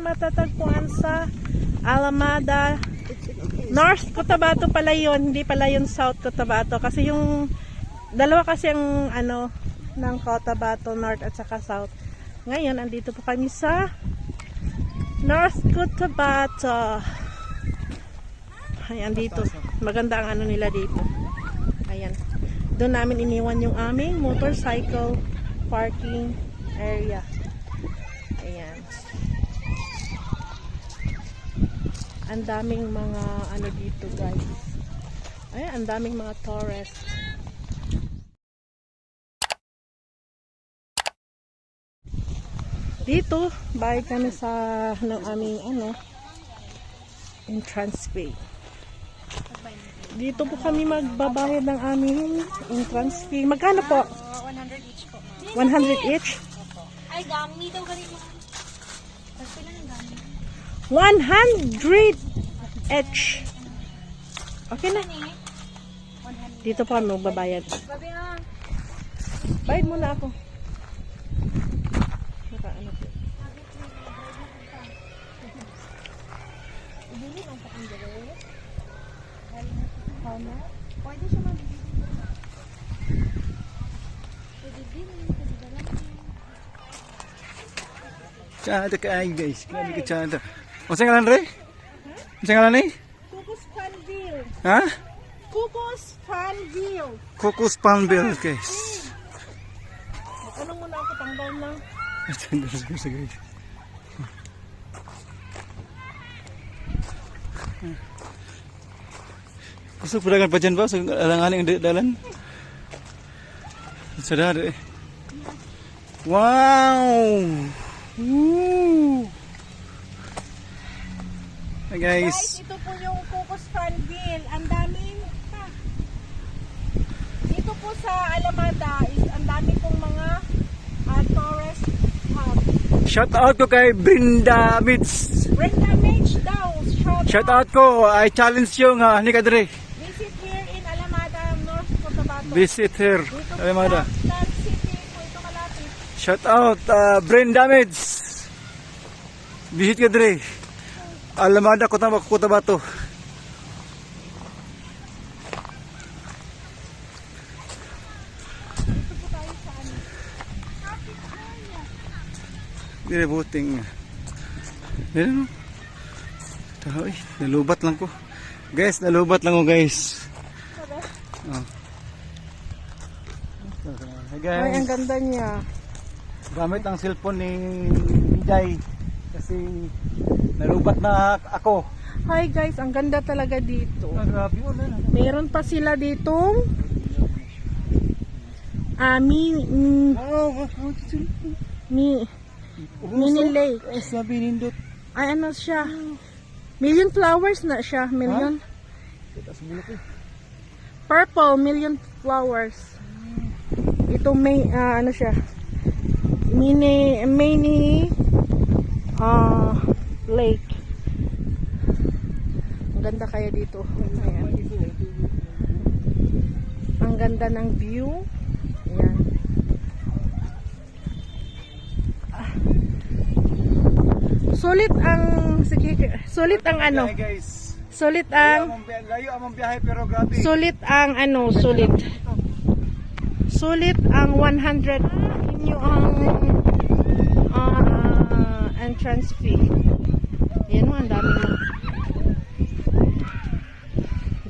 matatagpuan sa Alamada North Cotabato pala yun, hindi pala yun South Cotabato kasi yung dalawa kasi ang ano ng Cotabato North at saka South. Ngayon andito po kami sa North Cotabato. Ayan dito. Maganda ang ano nila dito. Ayan. Doon namin iniwan yung aming motorcycle parking area. Ayan. Ang daming mga ano dito guys. Ayan, ang daming mga tourist. Dito, bayad kami sa ng aming ano entrance fee. Dito po kami magbabayad ng aming entrance fee. Magkano po? Uh, 100 each po, ma'am. 100 each? Ay, gami daw ka rin, ma'am. Tapos sila ng gami. 100 each. Okay na. Ni? 100. Dito kami magbabayad. Bayad muna ako. Naka ano po. Ibili lang sa Andre. Ano? Pwede siya mabili. Pwede din, kasi dalang. Tsada ka ay guys. Grabe ka tsada. O saan ngalan re? Saan ngalan ni? Kukus Panville. Ha? Kukus Panville. Cocos Palmville guys. Ano muna ako tanggal ng Tsada sa guys. Gusto padagan pa dyan ba? Sa alanganing di- dalan? Sada eh. Wow! Woo! Hi Guys, guys. ito po yung Kukus Panville. Ang daming ha. Dito po sa Alamada is ang dami pong mga ah, tourist hub. Shout out ko kay Brinda Mitz. Brenda Mage daw. Shout, Shout out ko. I challenge yung uh, Nika Dre. Visit here in Alamada, North Cotabato. Visit here. Dito Alamada. sa Star City po ito malapit. Shout out uh, Brenda Mitz. Visit ka Dre. Alamada. Dito po tayo sa ano. Dire buting. Dire no. Tahoy, nalubat lang ko. Guys, nalubat lang ko guys. Oh. Hi Ay, ang guys. ganda niya. Gamit ang cellphone ni Jai kasi nalubat na ako. Hi guys, ang ganda talaga dito. Ah. Meron pa sila ditong ah, mi, mi, Oh, mi, mini lake. Ay, ano siya? Million flowers na siya. Million. Purple, million flowers. Ito may, ah, ano siya? Mini, mini, ah, lake. Ang ganda kaya dito. Ayan. Ang ganda ng view. Ayan. Ah. Sulit ang, sige, sulit ang ano, guys. sulit ang, layo among biyahe pero grabe. Sulit ang ano, sulit. Sulit ang 100 inyo ang ah, entrance fee. Yan mo, ang dami mo.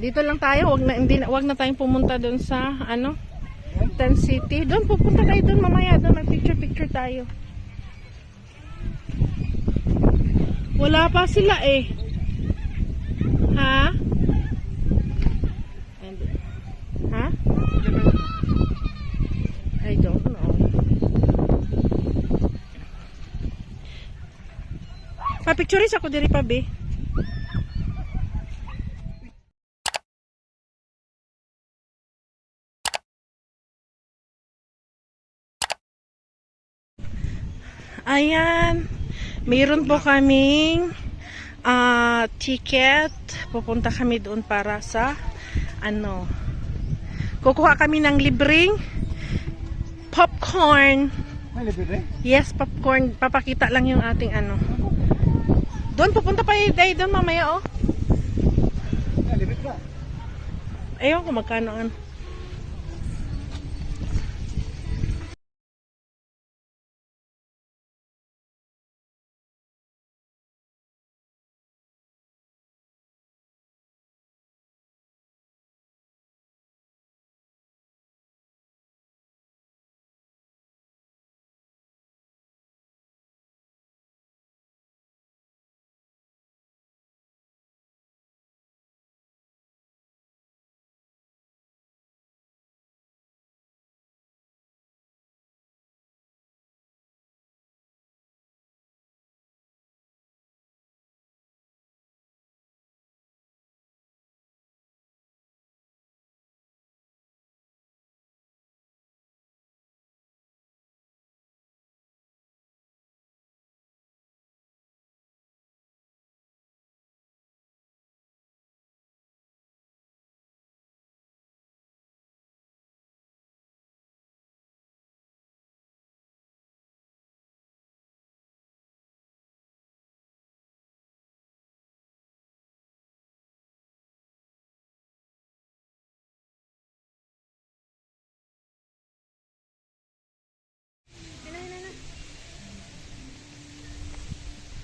Dito lang tayo, wag na hindi wag na tayong pumunta doon sa ano, Tent City. Doon pupunta tayo doon mamaya, doon mag-picture picture tayo. Wala pa sila eh. Ha? And, ha? I don't know. Papicturis ako diri pa, be. Ayan. Mayroon po kaming ah, ticket. Pupunta kami doon para sa ano. Kukuha kami ng libreng popcorn. May libre. Yes, popcorn. Papakita lang yung ating ano. Doon, pupunta pa yung day doon mamaya, oh. Na. Ayun kung magkano ano.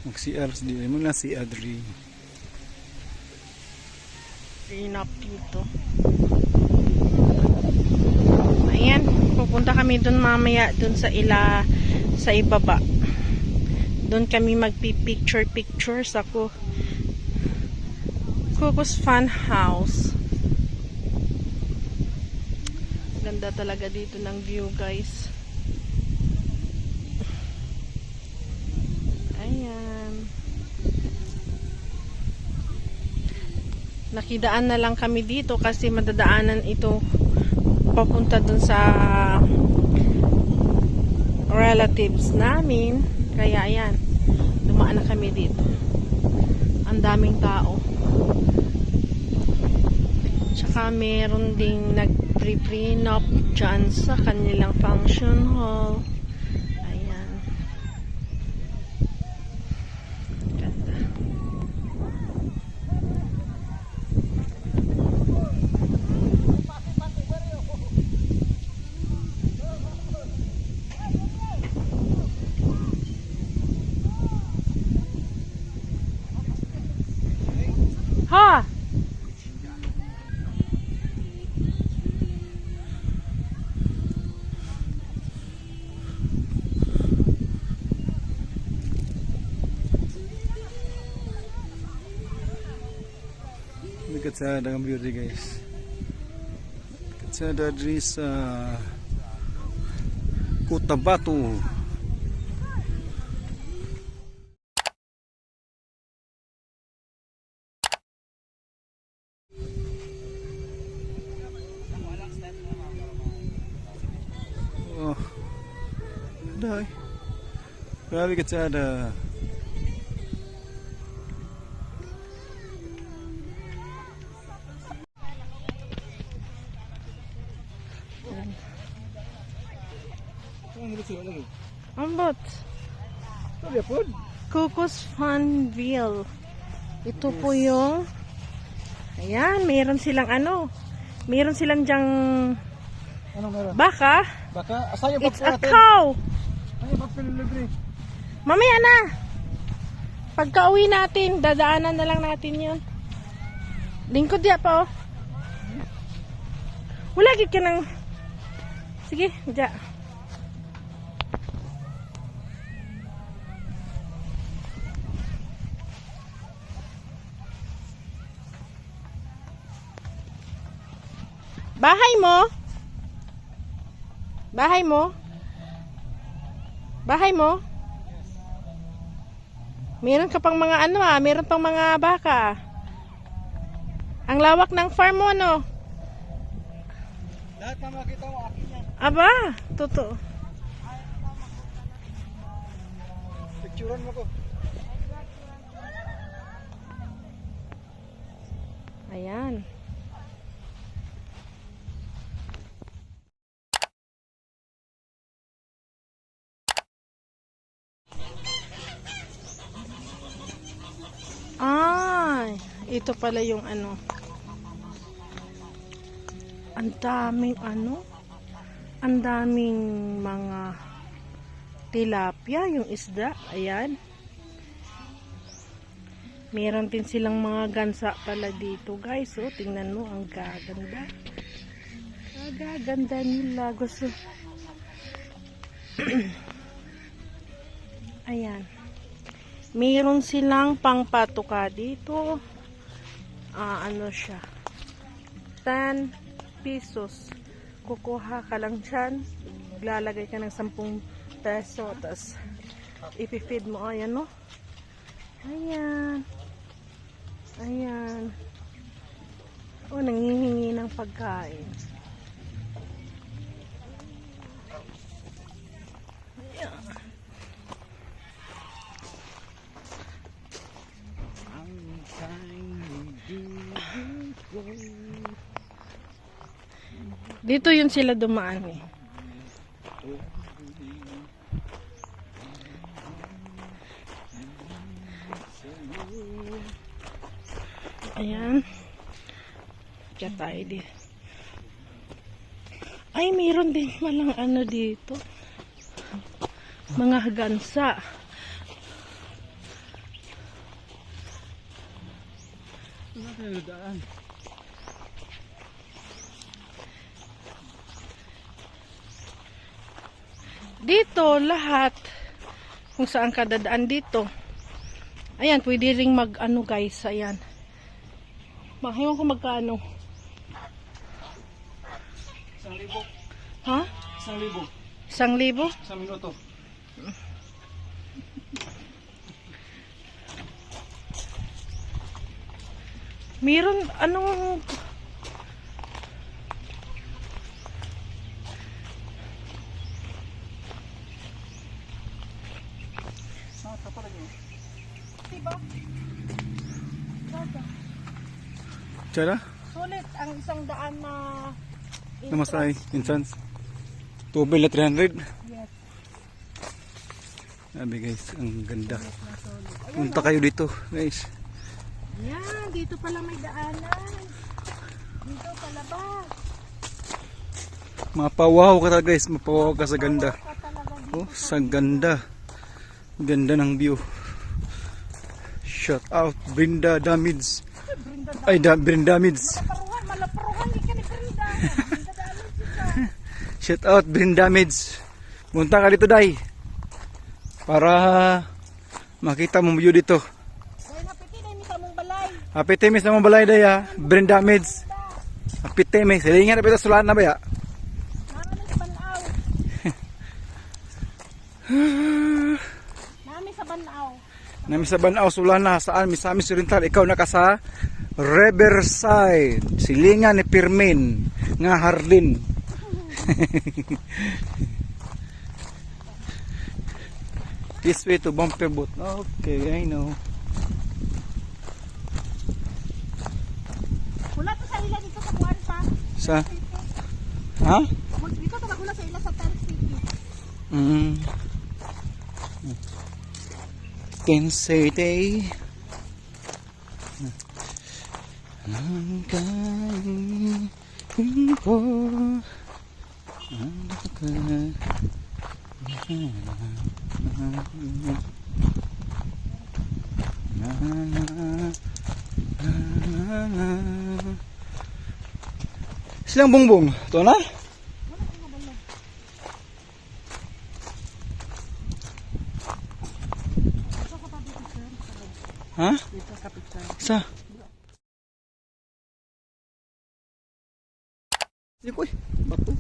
Mag-CR, di mo na si Adri. Sinap dito. Ayan, pupunta kami dun mamaya dun sa ila sa ibaba. Doon kami magpi-picture pictures ako. Kukus Fun House. Ganda talaga dito ng view, guys. Ayan. Nakidaan na lang kami dito kasi madadaanan ito papunta dun sa relatives namin. Kaya ayan, dumaan na kami dito. Ang daming tao. Tsaka meron ding nag-pre-prenup dyan sa kanilang function hall. Ayan. Ganda. Ha! Nagkatsada ang beauty guys. Katsada diri sa Cotabato. Oh. Dai. Grabe katsada. Po. Cocos Funville. Ito po yung Ayan, meron silang ano. Meron silang dyang Anong meron? baka. Baka asayo It's a cow. Ano ba libre? Mamaya na. Pagka uwi natin, dadaanan na lang natin yun. Lingkod ya pa oh. Wala gid ka ng... Sige, dya. Bahay mo? Bahay mo? Bahay mo? Meron ka pang mga ano ah, meron pang mga baka. Ang lawak ng farm mo, no? Lahat na makita mo akin yan. Aba, totoo. Picturean mo ko. Ayan. Dito pala yung ano. Ang daming ano. Ang daming mga tilapia, yung isda. Ayan. Meron din silang mga gansa pala dito, guys. Oh, tingnan mo, ang gaganda. Ang gaganda nila. Gusto. Ayan. Meron silang pangpatuka dito. Ah, ano siya. 10 pesos. Kukuha ka lang dyan. Lalagay ka ng 10 peso. Tapos, ipifeed mo. Ayan, no? Ayan. Ayan. Oh, nangihingi ng pagkain. Dito yun sila dumaan eh. Ayan. Kaya tayo di. Ay, meron din malang ano dito. Mga gansa. Dito, lahat. Kung saan ka dadaan dito. Ayan, pwede ring mag ano guys. Ayan. Mahiwan ko magkano. Isang libo. Ha? Isang libo. Isang libo? Isang minuto. Meron, anong... Tara, Sulit ang isang daan na... namasay. Instance. Tubig na 300. Yes. Sabi guys, ang ganda. Punta kayo dito, guys. Yan, dito pala may daanan. Dito pala ba? Mapawaw ka talaga guys, mapawaw ka sa ganda. Oh, sa ganda. Ganda ng view. Shout out Brinda Damids. Ay, da. Hindi daanan siya. Shout out Brinda Damids. Punta ka dito, Day. Para makita mo view dito. Dahil napiti na yung mong balay. Happy Temis na mga balay, Day, ha? Brinda Damids. Happy Temis. Hilingan na pita sulaan na ba, ya? Nami sa banaw. Nami sa banaw. Banaw, Sulana, saan? Misamis Oriental. Ikaw naka sa Riverside. Silingan ni Pirmin. Nga Harlin. This way to Bumper Boat. Okay, I know. Wala to sa ila dito sa kuwan pa. Sa? Ha? Dito to magula sa ila sa Tel City. Mm. Can say ang kain ko ang ka Silang bongbong. Ito na? Ha? Sa? Hindi ko eh. Bato.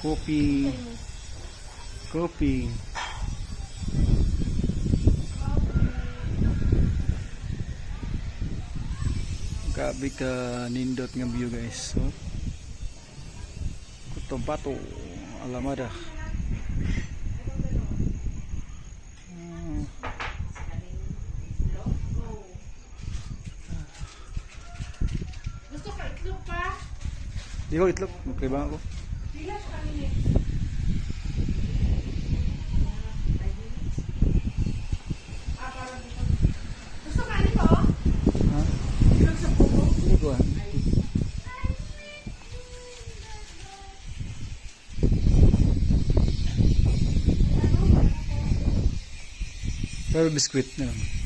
Kopi. Kopi. Grabe ka nindot nga view guys. So, Cotabato Alamada Gusto ka itlog pa? Di ko itlog, maklibang ako. Pero biskwit na lang.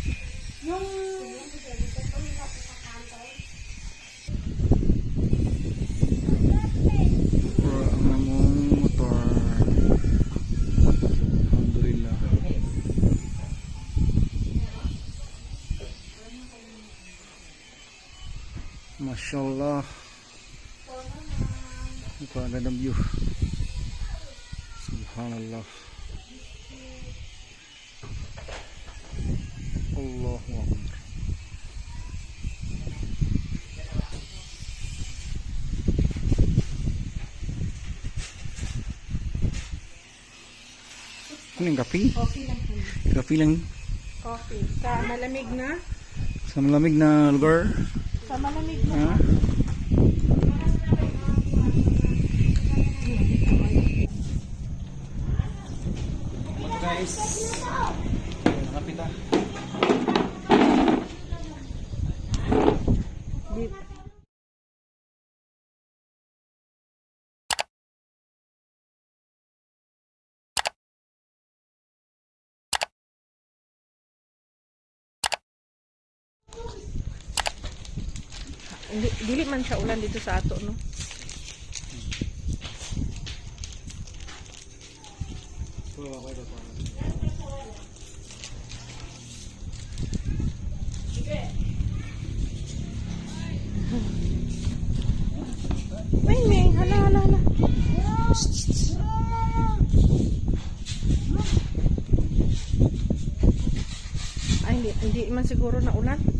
Subhanallah. Allahu Akbar. Ano yung kape? Coffee lang po. Kape lang Coffee. Sa malamig na? sa malamig na lugar. Sa malamig na. Ha? Guys. Kapit ah. Di- Hindi, dili man siya ulan dito sa ato, no? May, siguro na ulan.